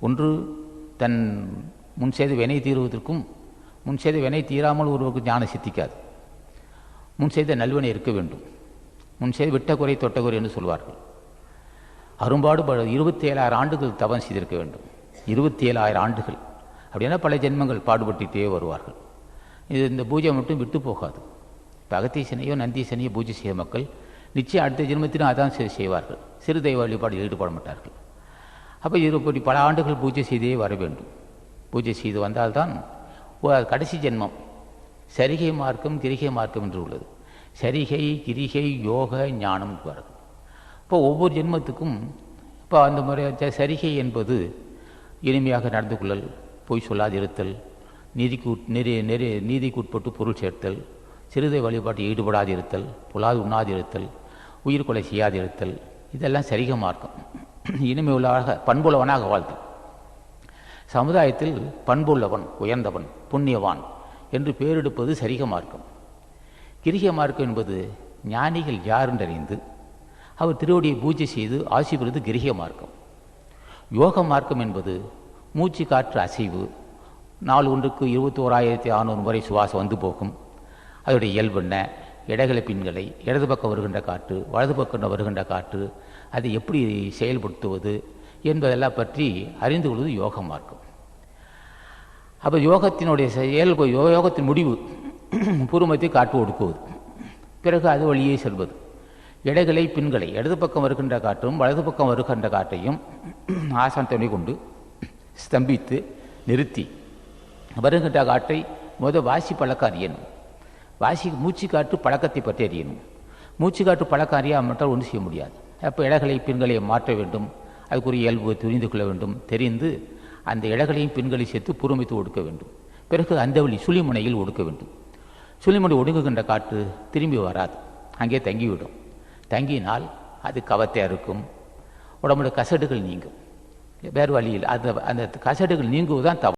ஒன்று தன் முன் செய்த வினை தீருவதற்கும் முன் செய்த வினை தீராமல் ஒருவருக்கு ஞானம் சித்திக்காது. முன் செய்த நல்வினை இருக்க வேண்டும். முன் செய்த விட்ட குறை தொட்ட குறை என்று சொல்வார்கள். அரும்பாடு இருபத்தி ஏழாயிரம் ஆண்டுகள் தவம் செய்திருக்க வேண்டும். இருபத்தி ஏழாயிரம் ஆண்டுகள். அப்படின்னா பல ஜென்மங்கள் பாடுபட்டுட்டே வருவார்கள். இது இந்த பூஜை மட்டும் விட்டு போகாது. இப்போ அகத்தீசனையோ நந்தீசனையோ பூஜை செய்ய மக்கள் நிச்சயம் அடுத்த ஜென்மத்திலும் அதான் செய்வார்கள். சிறு தெய்வ வழிபாடு ஈடுபட மாட்டார்கள். அப்போ இது இப்படி பல ஆண்டுகள் பூஜை செய்தே வர வேண்டும். பூஜை செய்து வந்தால்தான் கடைசி ஜென்மம். சரிகை மார்க்கம் கிரிகை மார்க்கம் என்று உள்ளது. சரிகை கிரிகை யோக ஞானம் வருது. இப்போ ஒவ்வொரு ஜென்மத்துக்கும் இப்போ அந்த முறை சரிகை என்பது இனிமையாக நடந்து கொள்ளல் பொய் சொல்லாதிருத்தல் நீதிக்கு நெறி நெறி நீதிக்கு உட்பட்டு பொருள் சேர்த்தல் சிறுதை வழிபாட்டில் ஈடுபடாதிருத்தல் புலாது உண்ணாதிருத்தல் உயிர் கொலை செய்யாதிருத்தல் இதெல்லாம் சரிக மார்க்கம். இனிமை உள்ளவனாக பண்புள்ளவனாக வாழ்த்து. சமுதாயத்தில் பண்புள்ளவன் உயர்ந்தவன் புண்ணியவான் என்று பேரெடுப்பது சரிக மார்க்கம். கிரிக மார்க்கம் என்பது ஞானிகள் யார் என்றறிந்து அவர் திருவடியை பூஜை செய்து ஆசி பெறுவது கிரிக மார்க்கம். யோக மார்க்கம் என்பது மூச்சு காற்று அசைவு நாள் ஒன்றுக்கு இருபத்தி ஓராயிரத்தி அறநூறு முறை சுவாசம் வந்து போகும். அதோடைய இயல்பு என்ன? இடகளை பின்களை இடது பக்கம் வருகின்ற காற்று வலது பக்கம் வருகின்ற காற்று அதை எப்படி செயல்படுத்துவது என்பதெல்லாம் பற்றி அறிந்து கொள்வது யோக மார்க்கம். அப்போ யோகத்தினுடைய செயல் யோகத்தின் முடிவு பூர்வத்தை காற்று ஒடுக்குவது. பிறகு அது வழியே செல்வது. இடைகளை பின்களை இடது பக்கம் வருகின்ற காற்றும் வலது பக்கம் வருகின்ற காற்றையும் ஆசான் துணை கொண்டு ஸ்தம்பித்து நிறுத்தி வருகின்ற காற்றை முத வாசி பழக்கம் அறியணும் வாசி மூச்சு காட்டு பழக்கத்தை பற்றி அறியணும். மூச்சு காட்டு பழக்கம் அறியாமட்டால் ஒன்றும் செய்ய முடியாது. அப்போ இடைகளை பின்களை மாற்ற வேண்டும். அதுக்குரிய இயல்பு தெரிந்து கொள்ள வேண்டும். தெரிந்து அந்த இடைகளையும் பின்களையும் சேர்த்து புறமித்து ஒடுக்க வேண்டும். பிறகு அந்த வழி சுழிமுனையில் ஒடுக்க வேண்டும். சுழிமுனை ஒடுங்குகின்ற காற்று திரும்பி வராது. அங்கே தங்கிவிடும். தங்கினால் அது கவத்தையாக இருக்கும். உடம்புல கசடுகள் நீங்கும். வேறு வழியில் அந்த அந்த கசடுகள் நீங்குவதுதான் தவறு.